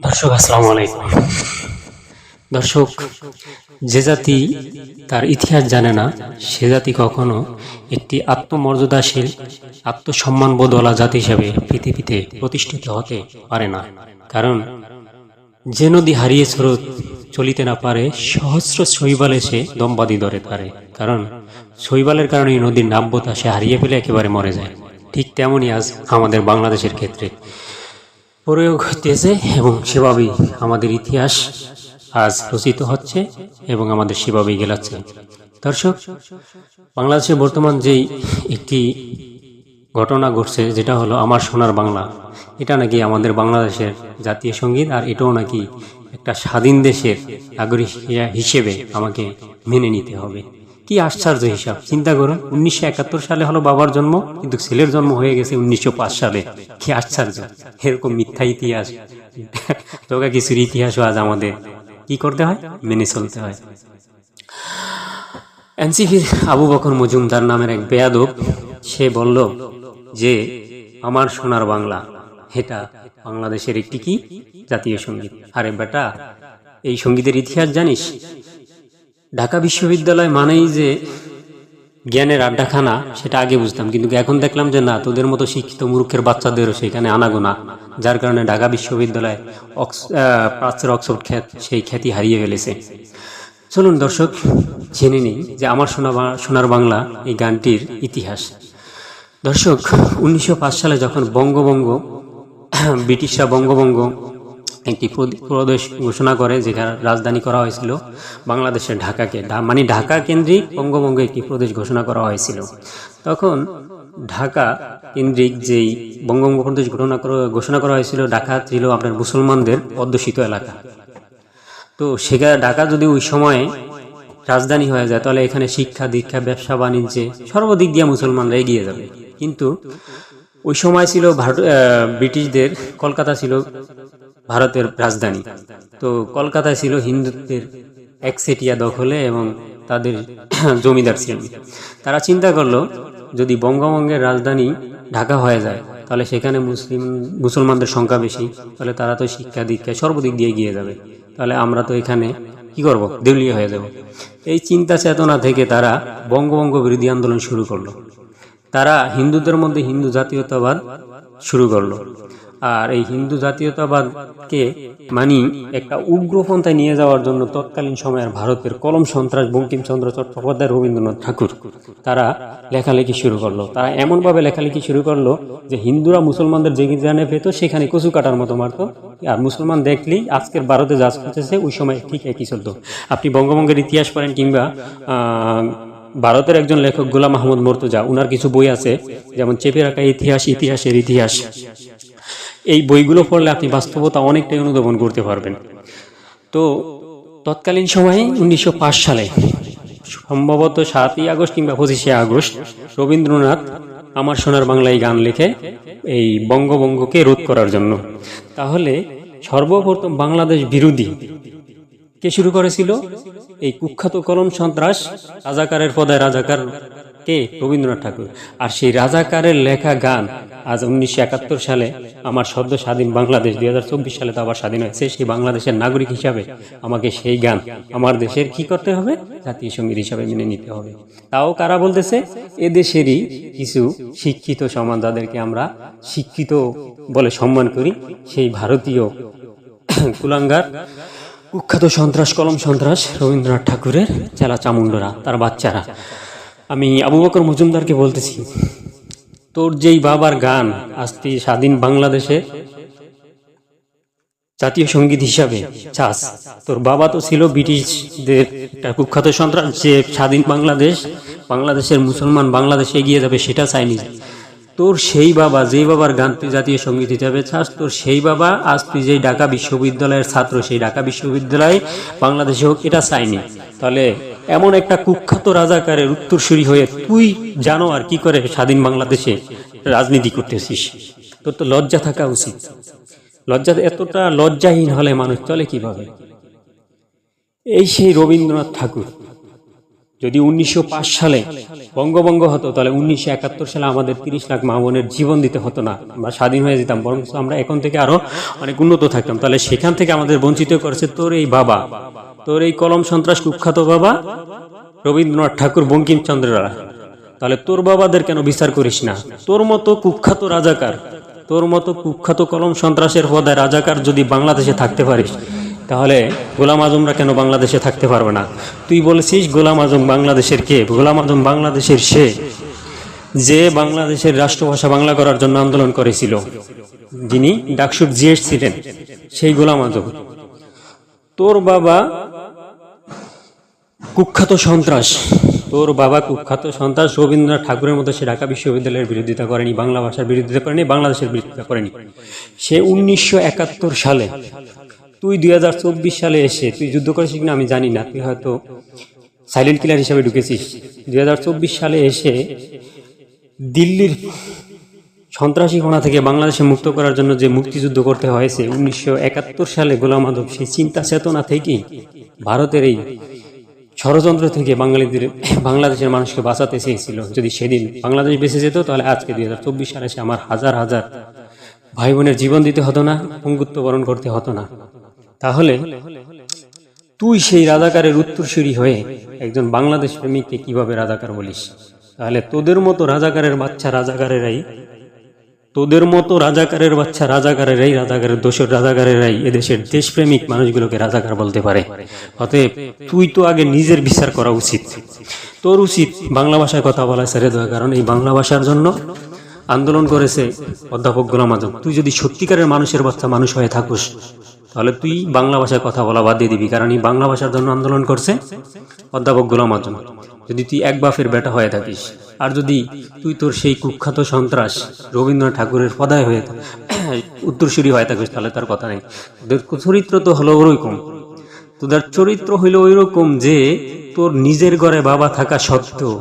দর্শক, আসসালামু আলাইকুম। দর্শক, যে জাতি তার ইতিহাস জানে না, সে জাতি কখনো একটি আত্মমর্যাদাশীল, আত্মসম্মানবোধওয়ালা জাতি হিসেবে পৃথিবীতে প্রতিষ্ঠিত হতে পারে না। কারণ, যে নদী হারিয়ে স্রোত চলিতে না পারে, সহস্র শৈবাল এসে দমবাদি ধরে পারে কারণ, শৈবালের কারণে নদীর নাব্যতা সে হারিয়ে ফেলে একেবারে মরে যায়। ঠিক তেমনই আজ আমাদের বাংলাদেশের ক্ষেত্রে। প্রয়োগ হতেছে এবং সেভাবেই আমাদের ইতিহাস আজ রচিত হচ্ছে এবং আমাদের সেভাবেই গেলাচ্ছে। দর্শক বাংলাদেশে বর্তমান যেই একটি ঘটনা ঘটছে, যেটা হলো আমার সোনার বাংলা, এটা নাকি আমাদের বাংলাদেশের জাতীয় সংগীত আর এটাও নাকি একটা স্বাধীন দেশের নাগরিক হিসেবে আমাকে মেনে নিতে হবে। কি আশ্চর্য হিসাব? চিন্তা করুন, উনিশশো একাত্তর সালে হলো বাবার জন্ম, কিন্তু ছেলের জন্ম হয়ে গেছে উনিশশো পাঁচ সালে। কি আশ্চর্য! এরকম মিথ্যা ইতিহাস। তোকা কিছুর ইতিহাসও আজ আমাদের। কি করতে হয়? মেনে চলতে হয়। এনসিপির আবু বকর মজুমদার নামের এক বেয়াদব, সে বলল যে, আমার সোনার বাংলা, এটা বাংলাদেশের একটি কি? জাতীয় সংগীত। আরে বেটা, এই সঙ্গীতের ইতিহাস জানিস? ঢাকা বিশ্ববিদ্যালয় মানেই যে জ্ঞানের আড্ডাখানা, সেটা আগে বুঝতাম। কিন্তু এখন দেখলাম যে না, তোদের মতো শিক্ষিত মূর্খের বাচ্চাদেরও সেখানে আনাগোনা, যার কারণে ঢাকা বিশ্ববিদ্যালয় অক্স- প্রাচ্যের অক্সফোর্ড খ্যাত, সেই খ্যাতি হারিয়ে ফেলেছে। চলুন দর্শক, জেনে নিই যে আমার সোনা সোনার বাংলা এই গানটির ইতিহাস। দর্শক, উনিশশো পাঁচ সালে যখন বঙ্গবঙ্গ ব্রিটিশরা বঙ্গবঙ্গ একটি প্রদ- প্রদেশ ঘোষণা করে যেখানে রাজধানী করা হয়েছিল বাংলাদেশের ঢাকাকে। মানে ঢাকা কেন্দ্রিক বঙ্গবঙ্গ একটি প্রদেশ ঘোষণা করা হয়েছিল। তখন ঢাকা কেন্দ্রিক যেই বঙ্গবঙ্গ প্রদেশ ঘোষণা ঘোষণা করা হয়েছিল ঢাকা ছিল আপনার মুসলমানদের অধ্যুষিত এলাকা। তো সেখানে ঢাকা যদি ওই সময়ে রাজধানী হয়ে যায় তাহলে এখানে শিক্ষা, দীক্ষা, ব্যবসা, বাণিজ্যে সর্বদিক দিয়ে মুসলমানরা এগিয়ে যাবে। কিন্তু ওই সময় ছিল ভারত ব্রিটিশদের, কলকাতা ছিল ভারতের রাজধানী। তো কলকাতায় ছিল হিন্দুত্বের একচেটিয়া দখলে এবং তাদের জমিদার ছিলেন তারা চিন্তা করল, যদি বঙ্গবঙ্গের রাজধানী ঢাকা হয়ে যায়, তাহলে সেখানে মুসলিম, মুসলমানদের সংখ্যা বেশি, তাহলে তারা তো শিক্ষা দীক্ষা সর্বদিক দিয়ে এগিয়ে যাবে। তাহলে আমরা তো এখানে কি করব? দেউলিয়া হয়ে যাব। এই চিন্তা চেতনা থেকে তারা বঙ্গবঙ্গ বিরোধী আন্দোলন শুরু করল। তারা হিন্দুদের মধ্যে হিন্দু জাতীয়তাবাদ শুরু করল। আর এই হিন্দু জাতীয়তাবাদকে মানি একটা উগ্রপন্থায় নিয়ে যাওয়ার জন্য তৎকালীন সময়ের ভারতের কলম সন্ত্রাস বঙ্কিমচন্দ্র চট্টোপাধ্যায়, রবীন্দ্রনাথ ঠাকুর, তারা লেখালেখি শুরু করল। তারা এমনভাবে লেখালেখি শুরু করল যে হিন্দুরা মুসলমানদের যেখানে পেত, সেখানে কচু কাটার মতো মারতো। আর মুসলমান দেখলেই আজকের ভারতে যা করতেছে ওই সময় ঠিক একই চলতো। আপনি বঙ্গবঙ্গের ইতিহাস পড়েন কিংবা ভারতের একজন লেখক গোলাম মাহমুদ মর্তুজা, উনার কিছু বই আছে, যেমন চেপে রাখা ইতিহাস, ইতিহাসের ইতিহাস। এই বইগুলো পড়লে আপনি বাস্তবতা অনেকটাই অনুধাবন করতে পারবেন। তো তৎকালীন সময়ে উনিশশো পাঁচ সালে, সম্ভবত সাতই আগস্ট কিংবা পঁচিশে আগস্ট, রবীন্দ্রনাথ আমার সোনার বাংলায় গান লিখে এই বঙ্গবঙ্গকে রোধ করার জন্য। তাহলে সর্বপ্রথম বাংলাদেশ বিরোধী কে শুরু করেছিল? এই কুখ্যাত কলম সন্ত্রাস রাজাকারের পদায় রাজাকার কে? রবীন্দ্রনাথ ঠাকুর। আর সেই রাজাকারের লেখা গান আজ উনিশশো একাত্তর সালে আমার সদ্য স্বাধীন বাংলাদেশ, দুই হাজার চব্বিশ সালে তো আবার স্বাধীন হয়েছে, সেই বাংলাদেশের নাগরিক হিসাবে আমাকে সেই গান আমার দেশের কি করতে হবে? জাতীয় সংগীত হিসাবে মেনে নিতে হবে। তাও কারা বলতেছে? এদেশেরই কিছু শিক্ষিত সমাজ যাদেরকে আমরা শিক্ষিত বলে সম্মান করি, সেই ভারতীয় কুলাঙ্গার কুখ্যাত সন্ত্রাস, কলম সন্ত্রাস রবীন্দ্রনাথ ঠাকুরের চেলা চামুন্ডরা তার বাচ্চারা। আমি আবু বকর মজুমদারকে বলতেছি তোর যেই বাবার গান আজ তুই স্বাধীন বাংলাদেশে, জাতীয় সংগীত হিসাবে চাস। তোর বাবা তো ছিল ব্রিটিশদের একটা কুখ্যাত সন্ত্রাস, যে স্বাধীন বাংলাদেশ, বাংলাদেশের মুসলমান বাংলাদেশে এগিয়ে যাবে সেটা চাইনি তোর সেই বাবা, যেই বাবার গান তুই জাতীয় সংগীত হিসাবে চাস, তোর সেই বাবা আজ তুই যেই ঢাকা বিশ্ববিদ্যালয়ের ছাত্র, সেই ঢাকা বিশ্ববিদ্যালয় বাংলাদেশে হোক, এটা চাইনি তাহলে এমন একটা কুখ্যাত রাজাকারের উত্তরসূরি হয়ে তুই জানো আর কি করে স্বাধীন বাংলাদেশে রাজনীতি করতেছিস। তোর তো লজ্জা থাকা উচিত। লজ্জা এতটা লজ্জাহীন হলে মানুষ চলে কীভাবে? এই সেই রবীন্দ্রনাথ ঠাকুর। যদি উনিশশো পাঁচ সালে বঙ্গভঙ্গ হতো, তাহলে উনিশশো একাত্তর সালে আমাদের তিরিশ লাখ মা বোনের জীবন দিতে হতো না। আমরা স্বাধীন হয়ে যেতাম বরং আমরা এখন থেকে আরও অনেক উন্নত থাকতাম। তাহলে সেখান থেকে আমাদের বঞ্চিত করেছে তোর এই বাবা, তোর এই কলম সন্ত্রাস কুখ্যাত বাবা, রবীন্দ্রনাথ ঠাকুর, বঙ্কিমচন্দ্ররা তাহলে তোর বাবাদের কেন বিচার করিস না? তোর মতো কুখ্যাত রাজাকার, তোর মতো কুখ্যাত কলম সন্ত্রাসের পদায় রাজাকার যদি বাংলাদেশে থাকতে পারিস তাহলে গোলাম আজমরা কেন বাংলাদেশে থাকতে পারবে না? তুই বলেছিস, গোলাম আজম বাংলাদেশের কে? গোলাম আজম বাংলাদেশের সে যে বাংলাদেশের রাষ্ট্রভাষা বাংলা করার জন্য আন্দোলন করেছিল। যিনি ডাকসুর জিএস ছিলেন, সেই গোলাম আজম। তোর বাবা কুখ্যাত সন্ত্রাস। তোর বাবা কুখ্যাত সন্ত্রাস। রবীন্দ্রনাথ ঠাকুরের মতো সে ঢাকা বিশ্ববিদ্যালয়ের বিরোধিতা করেনি, বাংলা ভাষার বিরোধিতা করেনি, বাংলাদেশের বিরোধিতা করেনি। সে উনিশশো একাত্তর সালে তুই দুই হাজার চব্বিশ সালে এসে তুই যুদ্ধ করেছিস কিনা আমি জানি না। তুই হয়তো সাইলেন্ট কিলার হিসাবে ঢুকেছিস। দুই হাজার চব্বিশ সালে এসে দিল্লির সন্ত্রাসী কণা থেকে বাংলাদেশে মুক্ত করার জন্য যে মুক্তিযুদ্ধ করতে হয়েছে উনিশশো একাত্তর সালে গোলাম আদব সেই চিন্তা চেতনা থেকেই ভারতের এই ষড়যন্ত্র থেকে বাঙালিদের, বাংলাদেশের মানুষকে বাঁচাতে চেয়েছিল। যদি সেদিন বাংলাদেশ বেঁচে যেত, তাহলে আজকে দুই হাজার চব্বিশ সালে এসে আমার হাজার হাজার ভাই বোনের জীবন দিতে হতো না, পঙ্গুত্ব বরণ করতে হতো না। তাহলে তুই সেই রাজাকারের উত্তরসূরি হয়ে একজন বাংলাদেশ প্রেমিককে কীভাবে রাজাকার বলিস? তাহলে তোদের মতো রাজাকারের বাচ্চা রাজাকারেরাই, তোদের মতো রাজাকারের বাচ্চা রাজাকারেরাই রাজাকারের দোষর রাজাকারেরাই এদেশের দেশপ্রেমিক মানুষগুলোকে রাজাকার বলতে পারে। অতএব তুই তো আগে নিজের বিচার করা উচিত। তোর উচিত বাংলা ভাষায় কথা বলা ছেড়ে দেওয়া, কারণ এই বাংলা ভাষার জন্য আন্দোলন করেছে অধ্যাপক গোলাম আজম। তুই যদি সত্যিকারের মানুষের বাচ্চা মানুষ হয়ে থাকুস তাহলে তুই বাংলা ভাষায় কথা বলা বাদ দিয়ে দিবি, কারণ এই বাংলা ভাষার জন্য আন্দোলন করছে অধ্যাপক গোলাম আজম। যদি তুই এক বাফের বেটা হয়ে থাকিস, আর যদি তুই তোর সেই কুখ্যাত সন্ত্রাস রবীন্দ্রনাথ ঠাকুরের পদায় হয়ে উত্তরসূরি হয়ে থাকিস, তাহলে তার কথা নেই। তোদের চরিত্র তো হলো ওরকম তোদের চরিত্র হইল ওই রকম যে তোর নিজের ঘরে বাবা থাকা সত্ত্বেও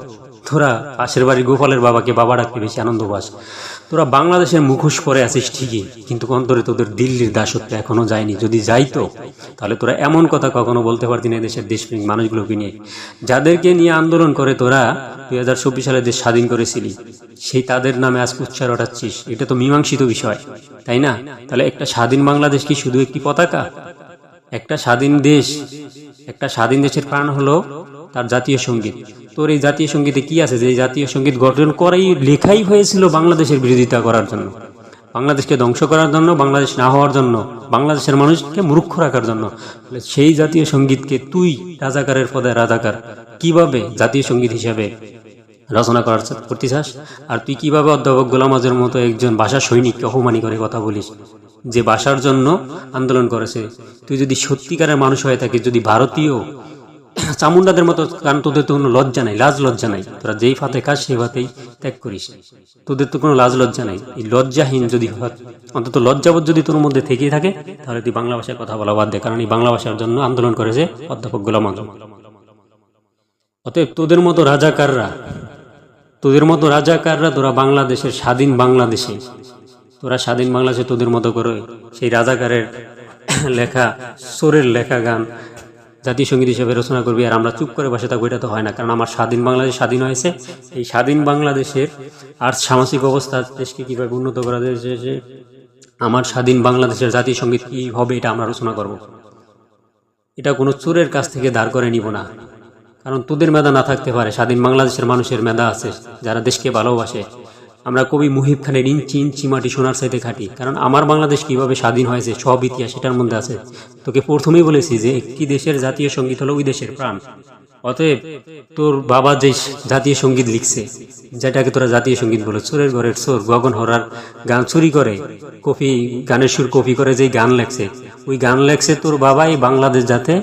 তোরা পাশের বাড়ির গোপালের বাবাকে বাবা ডাকতে বেশি আনন্দ পাস। তোরা বাংলাদেশের মুখোশ পরে আছিস ঠিকই, কিন্তু অন্তরে তোদের দিল্লির দাসত্ব এখনও যায়নি। যদি যাইতো তাহলে তোরা এমন কথা কখনো বলতে পারতি না দেশের দেশপ্রেমিক মানুষগুলোকে নিয়ে। যাদেরকে নিয়ে আন্দোলন করে তোরা, দুই হাজার চব্বিশ সালে দেশ স্বাধীন করেছিলি, সেই তাদের নামে আজ উচ্চার ওঠাচ্ছিস। এটা তো মীমাংসিত বিষয়, তাই না? তাহলে একটা স্বাধীন বাংলাদেশ কি শুধু একটি পতাকা? একটা স্বাধীন দেশ, একটা স্বাধীন দেশের প্রাণ হলো তার জাতীয় সংগীত। তোর এই জাতীয় সঙ্গীতে কি আছে যে জাতীয় সংগীত গঠন করাই লেখাই হয়েছিল বাংলাদেশের বিরোধিতা করার জন্য? বাংলাদেশকে ধ্বংস করার জন্য, বাংলাদেশ না হওয়ার জন্য, বাংলাদেশের মানুষকে মূর্খ রাখার জন্য। সেই জাতীয় সঙ্গীতকে তুই রাজাকারের পদে রাজাকার কীভাবে জাতীয় সংগীত হিসাবে রচনা করার করতে চাস আর তুই কীভাবে অধ্যাপক গোলাম আজমের মতো একজন ভাষা সৈনিককে অপমানি করে কথা বলিস? যে ভাষার জন্য আন্দোলন করেছে। তুই যদি সত্যিকারের মানুষ হয়ে থাকিস, যদি ভারতীয় চামুন্ডাদের মতো, কারণ তোদের তো কোনো লজ্জা নাই, লাজ লজ্জা নাই। তোরা যেই ফাতে কাজ সেই ফাতেই ত্যাগ করিস। তোদের তো কোনো লাজ লজ্জা নাই। এই লজ্জাহীন যদি অন্তত লজ্জাবোধ যদি তোর মধ্যে থেকেই থাকে, তাহলে তুই বাংলা ভাষায় কথা বলা বাদ দে, কারণ এই বাংলা ভাষার জন্য আন্দোলন করেছে অধ্যাপক গোলাম আজম। অতএব তোদের মতো রাজাকাররা, তোদের মতো রাজাকাররা তোরা বাংলাদেশের স্বাধীন বাংলাদেশে, তোরা স্বাধীন বাংলাদেশে তোদের মতো করে সেই রাজাকারের লেখা, সোরের লেখা গান জাতীয় সংগীত হিসেবে রচনা করবি আর আমরা চুপ করে বসে থাকব, এটা তো হয় না। কারণ আমার স্বাধীন বাংলাদেশ স্বাধীন হয়েছে। এই স্বাধীন বাংলাদেশের আর সামাজিক অবস্থা দেশকে কীভাবে উন্নত করা যে- আমার স্বাধীন বাংলাদেশের জাতীয় সংগীত কী হবে, এটা আমরা রচনা করব। এটা কোনো চোরের কাছ থেকে দাঁড় করে নিব না। কারণ তোদের মেধা না থাকতে পারে, স্বাধীন বাংলাদেশের মানুষের মেধা আছে, যারা দেশকে ভালোবাসে। আমরা কবি মুহিব খানের ইঞ্চি ইঞ্চি মাটি সোনার সাইতে খাটি। কারণ আমার বাংলাদেশ কীভাবে স্বাধীন হয়েছে, সব ইতিহাস এটার মধ্যে আছে। তোকে প্রথমেই বলেছি যে একটি দেশের জাতীয় সংগীত হলো ওই দেশের প্রাণ। অতএব তোর বাবা যে জাতীয় সংগীত লিখছে, যেটাকে তোরা জাতীয় সংগীত বলে, চোরের ঘরের চোর, গগন হরার গান চুরি করে কপি গানের সুর কপি করে যেই গান লেখছে, ওই গান লেখছে তোর বাবাই বাংলাদেশ যাতে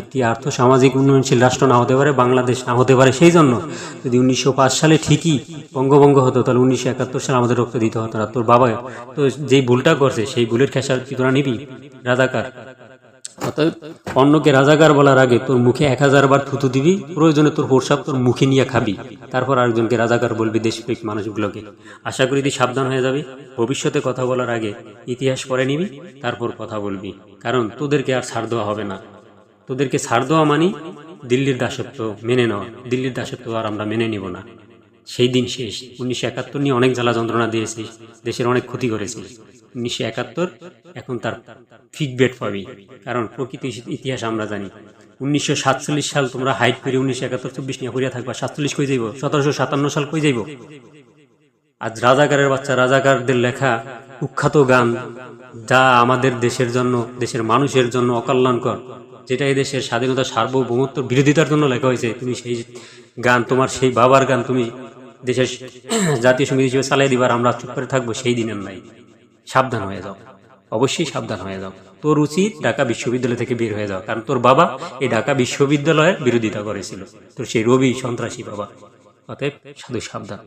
একটি আর্থ সামাজিক উন্নয়নশীল রাষ্ট্র না হতে পারে, বাংলাদেশ না হতে পারে। সেই জন্য যদি উনিশশো পাঁচ সালে ঠিকই বঙ্গভঙ্গ হতো, তাহলে উনিশশো একাত্তর সালে আমাদের রক্ত দিতে হতো না। তোর বাবা তো যেই ভুলটা করছে, সেই ভুলের খেসার কি তোরা নিবি? রাজাকার। অতএব অন্যকে রাজাকার বলার আগে তোর মুখে এক হাজার বার থুতু দিবি, প্রয়োজনে তোর প্রসাব তোর মুখে নিয়ে খাবি। তারপর আরেকজনকে রাজাকার বলবি দেশপ্রেমিক মানুষগুলোকে। আশা করি তুই সাবধান হয়ে যাবি। ভবিষ্যতে কথা বলার আগে ইতিহাস পড়ে নিবি, তারপর কথা বলবি। কারণ তোদেরকে আর ছাড় দেওয়া হবে না। তোদেরকে ছাড় দেওয়া মানি দিল্লির দাসত্ব মেনে নেওয়া। দিল্লির দাসত্ব আর আমরা মেনে নিব না। সেই দিন শেষ। উনিশশো একাত্তর নিয়ে অনেক জ্বালা যন্ত্রণা দিয়েছিস। দেশের অনেক ক্ষতি করেছিস। উনিশশো একাত্তর, এখন তার ফিডব্যাক পাবি। কারণ প্রকৃত ইতিহাস আমরা জানি। উনিশশো সাতচল্লিশ সাল তোমরা হাইট করে উনিশশো একাত্তর, চব্বিশ নিয়ে করিয়া থাকবা। সাতচল্লিশ কই যাইব? সতেরোশো সাতান্ন সাল কই যাইব? আজ রাজাকারের বাচ্চা, রাজাকারদের লেখা কুখ্যাত গান, যা আমাদের দেশের জন্য, দেশের মানুষের জন্য অকল্যাণকর, যেটা এই দেশের স্বাধীনতা সার্বভৌমত্ব বিরোধিতার জন্য লেখা হয়েছে। তুমি সেই গান, তোমার সেই বাবার গান তুমি দেশের জাতীয় সংগীত হিসেবে চালিয়ে দিবার আমরা চুপ করে থাকব সেই দিনের নাই। সাবধান হয়ে যাও। অবশ্যই সাবধান হয়ে যাও। তোর উচিত ঢাকা বিশ্ববিদ্যালয় থেকে বের হয়ে যাও কারণ তোর বাবা এই ঢাকা বিশ্ববিদ্যালয়ের বিরোধিতা করেছিল। তোর সেই রবি সন্ত্রাসী বাবা। অতএব সাধু সাবধান।